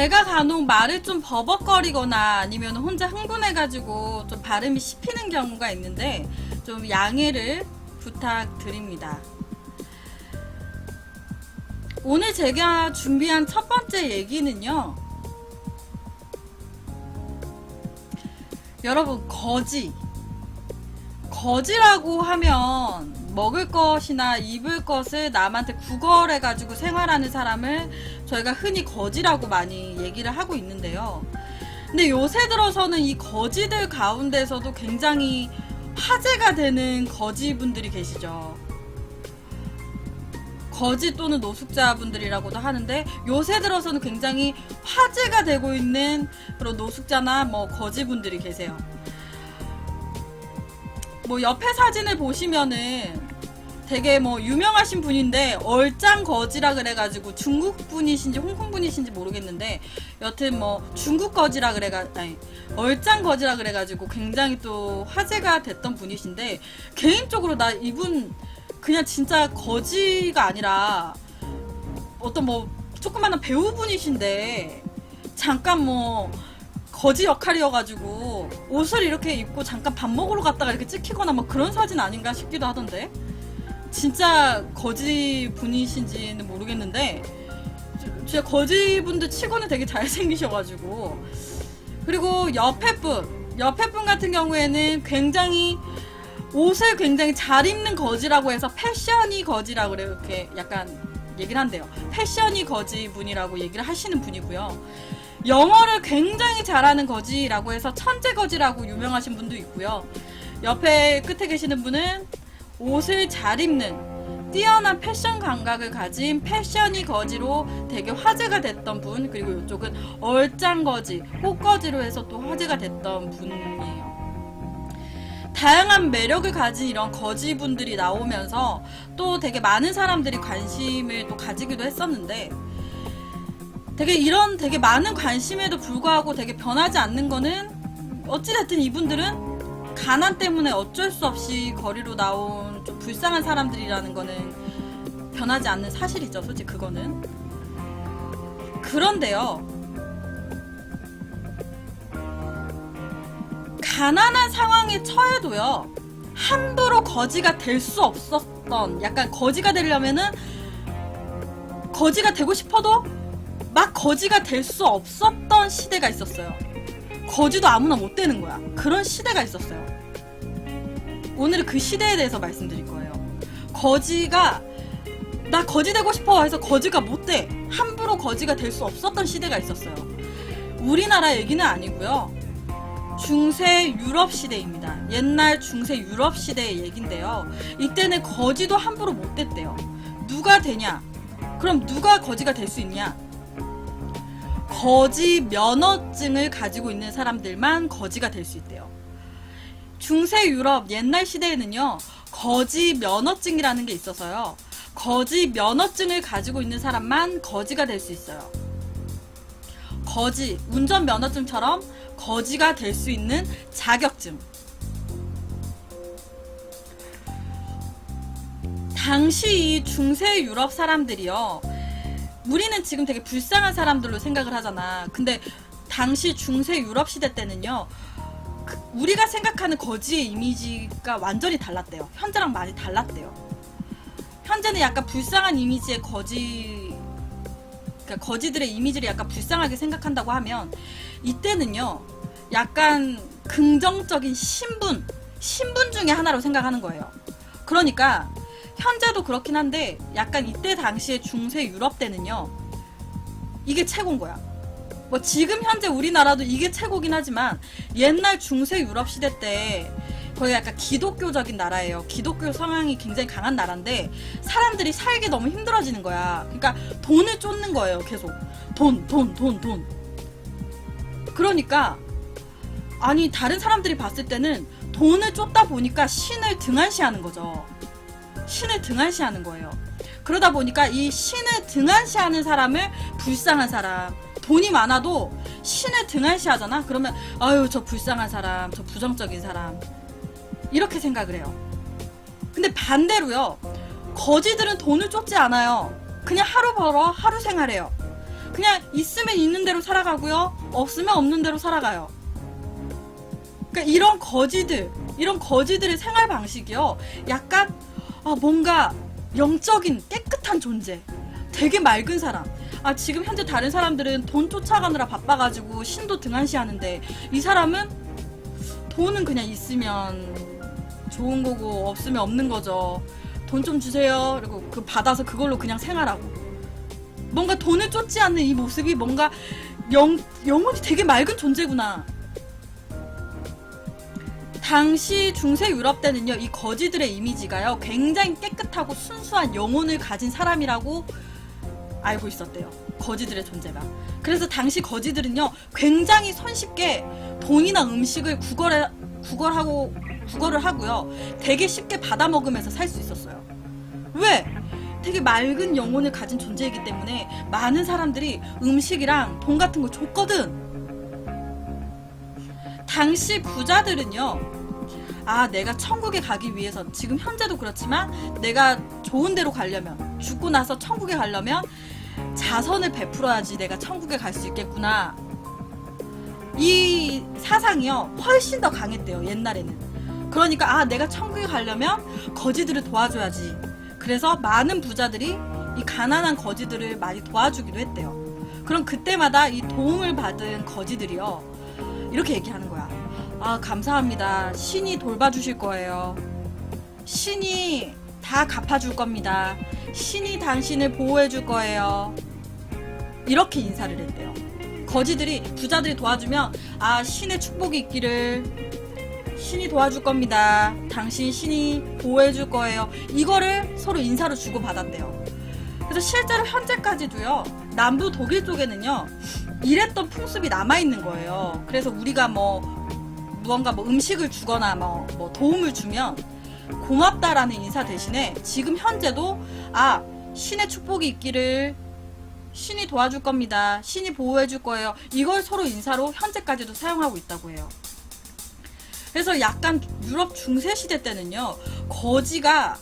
제가 간혹 말을 좀 버벅거리거나 아니면 혼자 흥분해가지고 좀 발음이 씹히는 경우가 있는데 좀 양해를 부탁드립니다. 오늘 제가 준비한 첫 번째 얘기는요. 여러분, 거지. 거지라고 하면 먹을 것이나 입을 것을 남한테 구걸해 가지고 생활하는 사람을 저희가 흔히 거지라고 많이 얘기를 하고 있는데요. 근데 요새 들어서는 이 거지들 가운데서도 굉장히 화제가 되는 거지분들이 계시죠. 거지 또는 노숙자분들이라고도 하는데 요새 들어서는 굉장히 화제가 되고 있는 그런 노숙자나 뭐 거지분들이 계세요. 뭐 옆에 사진을 보시면은 되게 뭐 유명하신 분인데 얼짱 거지라 그래가지고 중국 분이신지 홍콩 분이신지 모르겠는데 여튼 뭐 중국 거지라 그래가 아니 얼짱 거지라 그래가지고 굉장히 또 화제가 됐던 분이신데 개인적으로 나 이분 그냥 진짜 거지가 아니라 어떤 뭐 조그마한 배우분이신데 잠깐 뭐 거지 역할이어가지고 옷을 이렇게 입고 잠깐 밥 먹으러 갔다가 이렇게 찍히거나 뭐 그런 사진 아닌가 싶기도 하던데. 진짜 거지 분이신지는 모르겠는데 진짜 거지 분들 치고는 되게 잘생기셔가지고. 그리고 옆에 분 옆에 분 같은 경우에는 굉장히 옷을 굉장히 잘 입는 거지라고 해서 패션이 거지라고 그래요 이렇게 약간 얘기를 한대요. 패션이 거지 분이라고 얘기를 하시는 분이고요 영어를 굉장히 잘하는 거지라고 해서 천재 거지라고 유명하신 분도 있고요. 옆에 끝에 계시는 분은 옷을 잘 입는 뛰어난 패션 감각을 가진 패션이 거지로 되게 화제가 됐던 분 그리고 이쪽은 얼짱 거지, 꽃거지로 해서 또 화제가 됐던 분이에요. 다양한 매력을 가진 이런 거지분들이 나오면서 또 되게 많은 사람들이 관심을 또 가지기도 했었는데 되게 이런 되게 많은 관심에도 불구하고 되게 변하지 않는 거는 어찌됐든 이분들은 가난 때문에 어쩔 수 없이 거리로 나온 좀 불쌍한 사람들이라는 거는 변하지 않는 사실이죠. 솔직히 그거는. 그런데요. 가난한 상황에 처해도요. 함부로 거지가 될 수 없었던 약간 거지가 되려면은 거지가 되고 싶어도 막 거지가 될 수 없었던 시대가 있었어요. 거지도 아무나 못 되는 거야. 그런 시대가 있었어요. 오늘은 그 시대에 대해서 말씀드릴 거예요. 거지가 나 거지 되고 싶어 해서 거지가 못 돼. 함부로 거지가 될 수 없었던 시대가 있었어요. 우리나라 얘기는 아니고요. 중세 유럽 시대입니다. 옛날 중세 유럽 시대의 얘긴데요. 이때는 거지도 함부로 못 됐대요. 누가 되냐? 그럼 누가 거지가 될 수 있냐? 거지 면허증을 가지고 있는 사람들만 거지가 될 수 있대요. 중세 유럽 옛날 시대에는요, 거지 면허증이라는 게 있어서요, 거지 면허증을 가지고 있는 사람만 거지가 될 수 있어요. 거지, 운전 면허증처럼 거지가 될 수 있는 자격증. 당시 이 중세 유럽 사람들이요, 우리는 지금 되게 불쌍한 사람들로 생각을 하잖아. 근데 당시 중세 유럽 시대 때는요. 그 우리가 생각하는 거지의 이미지가 완전히 달랐대요. 현재랑 많이 달랐대요. 현재는 약간 불쌍한 이미지의 거지 그러니까 거지들의 이미지를 약간 불쌍하게 생각한다고 하면 이때는요. 약간 긍정적인 신분, 신분 중에 하나로 생각하는 거예요. 그러니까 현재도 그렇긴 한데 약간 이때 당시에 중세 유럽 때는요 이게 최고인 거야. 뭐 지금 현재 우리나라도 이게 최고긴 하지만 옛날 중세 유럽 시대 때 거의 약간 기독교적인 나라예요. 기독교 성향이 굉장히 강한 나라인데 사람들이 살기 너무 힘들어지는 거야. 그러니까 돈을 쫓는 거예요. 계속 돈, 돈, 돈, 돈. 그러니까 아니 다른 사람들이 봤을 때는 돈을 쫓다 보니까 신을 등한시하는 거죠. 신을 등한시하는 거예요. 그러다 보니까 이 신을 등한시하는 사람을 불쌍한 사람, 돈이 많아도 신을 등한시하잖아. 그러면 아유 저 불쌍한 사람, 저 부정적인 사람 이렇게 생각을 해요. 근데 반대로요. 거지들은 돈을 쫓지 않아요. 그냥 하루 벌어 하루 생활해요. 그냥 있으면 있는 대로 살아가고요. 없으면 없는 대로 살아가요. 그러니까 이런 거지들, 이런 거지들의 생활 방식이요. 약간 아, 뭔가 영적인 깨끗한 존재. 되게 맑은 사람. 아, 지금 현재 다른 사람들은 돈 쫓아가느라 바빠가지고 신도 등한시 하는데 이 사람은 돈은 그냥 있으면 좋은 거고 없으면 없는 거죠. 돈 좀 주세요. 그리고 그 받아서 그걸로 그냥 생활하고. 뭔가 돈을 쫓지 않는 이 모습이 뭔가 영, 영혼이 되게 맑은 존재구나. 당시 중세 유럽 때는요, 이 거지들의 이미지가요, 굉장히 깨끗하고 순수한 영혼을 가진 사람이라고 알고 있었대요. 거지들의 존재가. 그래서 당시 거지들은요, 굉장히 손쉽게 돈이나 음식을 구걸해, 구걸하고, 구걸을 하고요, 되게 쉽게 받아 먹으면서 살 수 있었어요. 왜? 되게 맑은 영혼을 가진 존재이기 때문에 많은 사람들이 음식이랑 돈 같은 거 줬거든. 당시 부자들은요, 아, 내가 천국에 가기 위해서, 지금 현재도 그렇지만, 내가 좋은 데로 가려면, 죽고 나서 천국에 가려면, 자선을 베풀어야지 내가 천국에 갈 수 있겠구나. 이 사상이요, 훨씬 더 강했대요, 옛날에는. 그러니까, 아, 내가 천국에 가려면, 거지들을 도와줘야지. 그래서 많은 부자들이 이 가난한 거지들을 많이 도와주기도 했대요. 그럼 그때마다 이 도움을 받은 거지들이요, 이렇게 얘기하는. 아, 감사합니다. 신이 돌봐주실 거예요. 신이 다 갚아줄 겁니다. 신이 당신을 보호해줄 거예요. 이렇게 인사를 했대요. 거지들이, 부자들이 도와주면, 아, 신의 축복이 있기를, 신이 도와줄 겁니다. 당신 신이 보호해줄 거예요. 이거를 서로 인사로 주고받았대요. 그래서 실제로 현재까지도요, 남부 독일 쪽에는요, 이랬던 풍습이 남아있는 거예요. 그래서 우리가 뭐, 무언가 뭐 음식을 주거나 뭐, 뭐 도움을 주면 고맙다라는 인사 대신에 지금 현재도 아 신의 축복이 있기를 신이 도와줄 겁니다. 신이 보호해 줄 거예요. 이걸 서로 인사로 현재까지도 사용하고 있다고 해요. 그래서 약간 유럽 중세 시대 때는요 거지가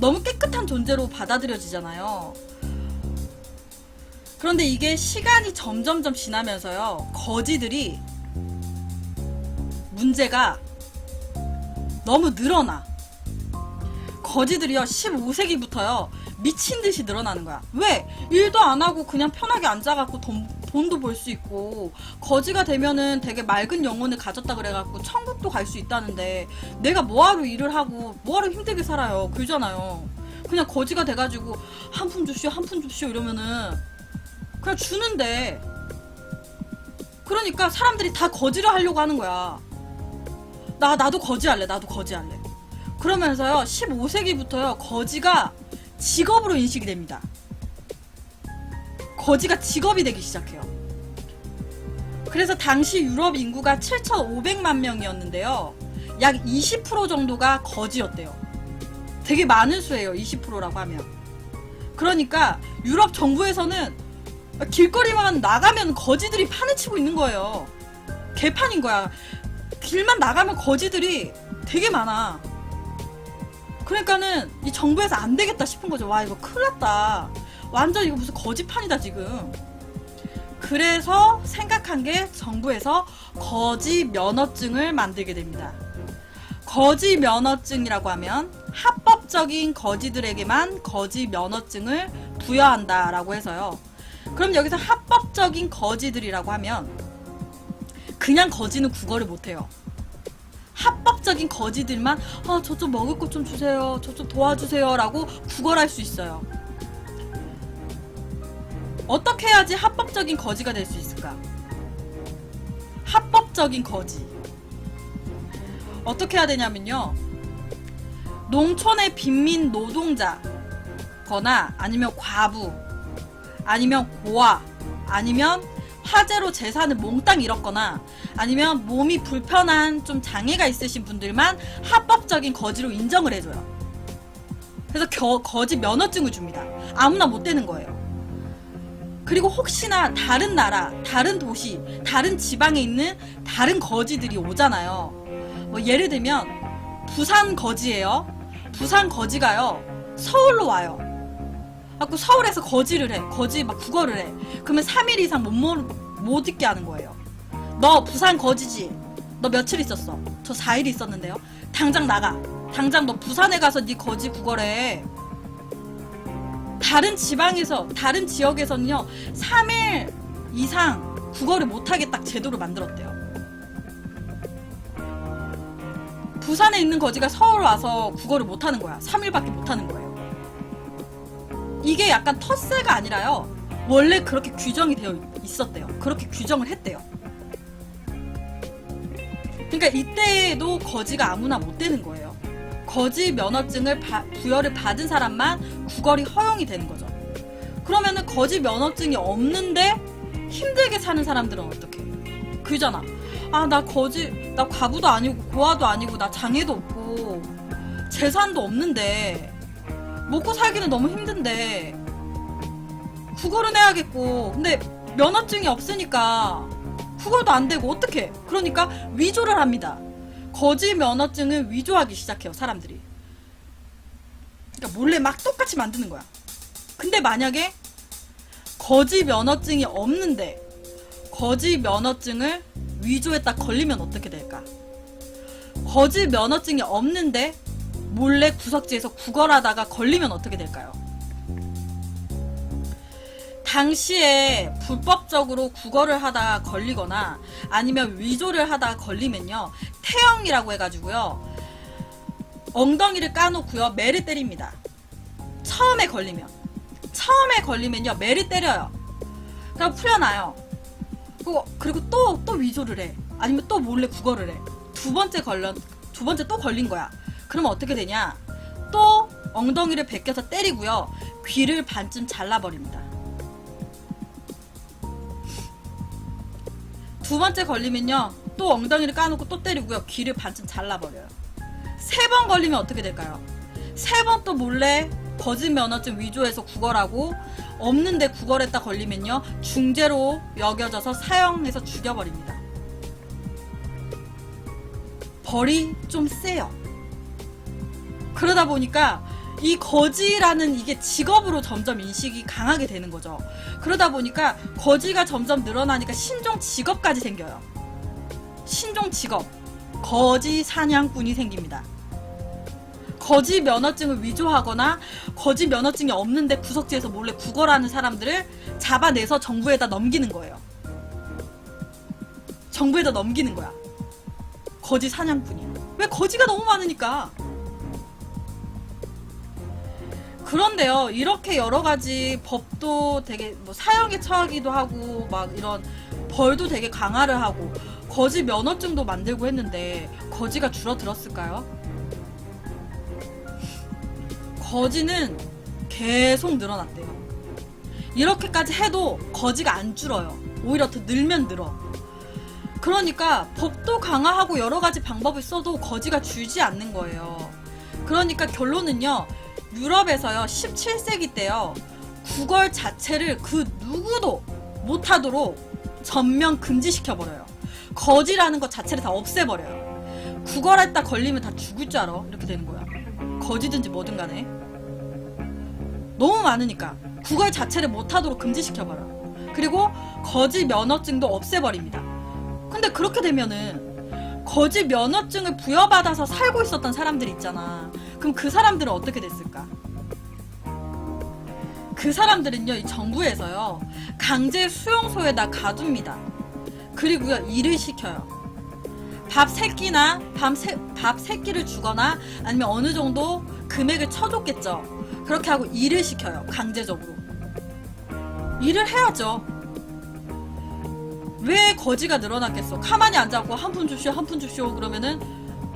너무 깨끗한 존재로 받아들여지잖아요. 그런데 이게 시간이 점점점 지나면서요 거지들이 문제가 너무 늘어나. 거지들이요, 15세기부터요, 미친 듯이 늘어나는 거야. 왜? 일도 안 하고 그냥 편하게 앉아갖고 돈, 돈도 벌 수 있고, 거지가 되면은 되게 맑은 영혼을 가졌다 그래갖고 천국도 갈 수 있다는데, 내가 뭐하러 일을 하고, 뭐하러 힘들게 살아요. 그러잖아요. 그냥 거지가 돼가지고, 한 푼 줍쇼, 한푼 줍쇼 이러면은, 그냥 주는데, 그러니까 사람들이 다 거지를 하려고 하는 거야. 나 나도 거지할래. 나도 거지할래. 그러면서요. 15세기부터요. 거지가 직업으로 인식이 됩니다. 거지가 직업이 되기 시작해요. 그래서 당시 유럽 인구가 7,500만 명이었는데요. 약 20% 정도가 거지였대요. 되게 많은 수예요. 20%라고 하면. 그러니까 유럽 정부에서는 길거리만 나가면 거지들이 판을 치고 있는 거예요. 개판인 거야. 길만 나가면 거지들이 되게 많아. 그러니까는 이 정부에서 안 되겠다 싶은 거죠. 와, 이거 큰일 났다. 완전 이거 무슨 거지판이다, 지금. 그래서 생각한 게 정부에서 거지 면허증을 만들게 됩니다. 거지 면허증이라고 하면 합법적인 거지들에게만 거지 면허증을 부여한다라고 해서요. 그럼 여기서 합법적인 거지들이라고 하면 그냥 거지는 국어를 못해요. 합법적인 거지들만 아, 저 좀 먹을 것 좀 주세요. 저 좀 도와주세요 라고 구걸할 수 있어요. 어떻게 해야지 합법적인 거지가 될 수 있을까? 합법적인 거지. 어떻게 해야 되냐면요. 농촌의 빈민 노동자거나 아니면 과부 아니면 고아 아니면 화재로 재산을 몽땅 잃었거나 아니면 몸이 불편한 좀 장애가 있으신 분들만 합법적인 거지로 인정을 해줘요. 그래서 겨, 거지 면허증을 줍니다. 아무나 못 되는 거예요. 그리고 혹시나 다른 나라, 다른 도시, 다른 지방에 있는 다른 거지들이 오잖아요. 뭐 예를 들면 부산 거지예요. 부산 거지가요. 서울로 와요. 갖고 서울에서 거지를 해. 거지 막 국어를 해. 그러면 3일 이상 못, 못, 못 있게 하는 거예요. 너 부산 거지지? 너 며칠 있었어? 저 4일 있었는데요. 당장 나가. 당장 너 부산에 가서 네 거지 국어를 해. 다른 지방에서, 다른 지역에서는요, 3일 이상 국어를 못하게 딱 제도를 만들었대요. 부산에 있는 거지가 서울 와서 국어를 못하는 거야. 3일밖에 못하는 거예요. 이게 약간 텃세가 아니라요. 원래 그렇게 규정이 되어 있었대요. 그렇게 규정을 했대요. 그러니까 이때에도 거지가 아무나 못 되는 거예요. 거지 면허증을 바- 부여를 받은 사람만 국어리 허용이 되는 거죠. 그러면은 거지 면허증이 없는데 힘들게 사는 사람들은 어떻게? 그잖아. 아, 나 거지, 나 과부도 아니고 고아도 아니고 나 장애도 없고 재산도 없는데 먹고 살기는 너무 힘든데 국어를 내야겠고 근데 면허증이 없으니까 국어도 안 되고 어떻게? 그러니까 위조를 합니다. 거지 면허증을 위조하기 시작해요 사람들이. 그러니까 몰래 막 똑같이 만드는 거야. 근데 만약에 거지 면허증이 없는데 거지 면허증을 위조했다 걸리면 어떻게 될까? 거지 면허증이 없는데 몰래 구석지에서 구걸하다가 걸리면 어떻게 될까요? 당시에 불법적으로 구걸을 하다가 걸리거나 아니면 위조를 하다가 걸리면요 태형이라고 해가지고요 엉덩이를 까놓고요 매를 때립니다 처음에 걸리면 처음에 걸리면요 매를 때려요 그럼 풀려나요 그리고, 그리고 또, 또 위조를 해. 아니면 또 몰래 구걸을 해. 두 번째 걸려, 두 번째 또 걸린 거야. 그러면 어떻게 되냐? 또 엉덩이를 베껴서 때리고요. 귀를 반쯤 잘라버립니다. 두 번째 걸리면요. 또 엉덩이를 까놓고 또 때리고요. 귀를 반쯤 잘라버려요. 세 번 걸리면 어떻게 될까요? 세 번 또 몰래 거짓 면허증 위조해서 구걸하고 없는데 구걸했다 걸리면요 중죄로 여겨져서 사형해서 죽여버립니다. 벌이 좀 세요. 그러다 보니까 이 거지라는 이게 직업으로 점점 인식이 강하게 되는 거죠. 그러다 보니까 거지가 점점 늘어나니까 신종 직업까지 생겨요. 신종 직업. 거지 사냥꾼이 생깁니다. 거지 면허증을 위조하거나 거지 면허증이 없는데 구석지에서 몰래 구걸하는 사람들을 잡아내서 정부에다 넘기는 거예요. 정부에다 넘기는 거야. 거지 사냥꾼이야. 왜 거지가 너무 많으니까. 그런데요, 이렇게 여러 가지 법도 되게 뭐 사형에 처하기도 하고 막 이런 벌도 되게 강화를 하고 거지 면허증도 만들고 했는데 거지가 줄어들었을까요? 거지는 계속 늘어났대요. 이렇게까지 해도 거지가 안 줄어요. 오히려 더 늘면 늘어. 그러니까 법도 강화하고 여러 가지 방법을 써도 거지가 줄지 않는 거예요. 그러니까 결론은요. 유럽에서요. 17세기 때요. 구걸 자체를 그 누구도 못하도록 전면 금지시켜 버려요. 거지라는 것 자체를 다 없애버려요. 구걸했다 걸리면 다 죽을 줄 알아. 이렇게 되는 거야. 거지든지 뭐든 간에. 너무 많으니까 구걸 자체를 못하도록 금지시켜버려요. 그리고 거지 면허증도 없애버립니다. 근데 그렇게 되면은 거지 면허증을 부여받아서 살고 있었던 사람들 있잖아. 그럼 그 사람들은 어떻게 됐을까? 그 사람들은요, 이 정부에서요, 강제 수용소에다 가둡니다. 그리고요, 일을 시켜요. 밥 세끼나 밥 세, 밥세 끼를 주거나 아니면 어느 정도 금액을 쳐줬겠죠. 그렇게 하고 일을 시켜요. 강제적으로. 일을 해야죠. 왜 거지가 늘어났겠어? 가만히 앉아갖고 한 푼 주시오, 한 푼 주시오 그러면은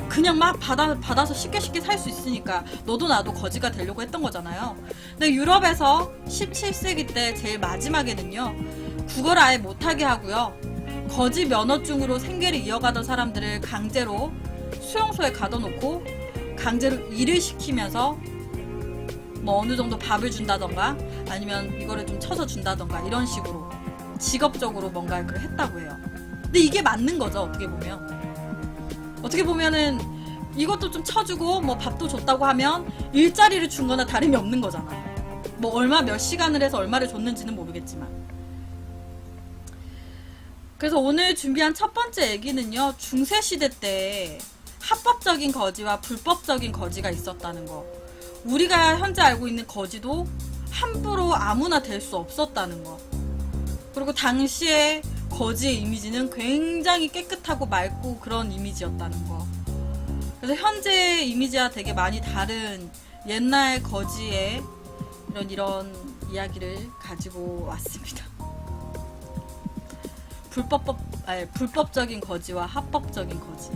그냥 막 받아, 받아서 쉽게 쉽게 살 수 있으니까 너도 나도 거지가 되려고 했던 거잖아요. 근데 유럽에서 17세기 때 제일 마지막에는요, 국어를 아예 못하게 하고요. 거지 면허증으로 생계를 이어가던 사람들을 강제로 수용소에 가둬놓고 강제로 일을 시키면서 뭐 어느 정도 밥을 준다던가 아니면 이거를 좀 쳐서 준다던가 이런 식으로 직업적으로 뭔가 그걸 했다고 해요. 근데 이게 맞는 거죠 어떻게 보면 어떻게 보면은 이것도 좀 쳐주고 뭐 밥도 줬다고 하면 일자리를 준 거나 다름이 없는 거잖아. 뭐 얼마 몇 시간을 해서 얼마를 줬는지는 모르겠지만. 그래서 오늘 준비한 첫 번째 얘기는요, 중세시대 때 합법적인 거지와 불법적인 거지가 있었다는 거. 우리가 현재 알고 있는 거지도 함부로 아무나 될 수 없었다는 거. 그리고 당시에 거지의 이미지는 굉장히 깨끗하고 맑고 그런 이미지였다는 거. 그래서 현재의 이미지와 되게 많이 다른 옛날 거지의 이런 이런 이야기를 가지고 왔습니다. 불법법, 아니, 불법적인 거지와 합법적인 거지.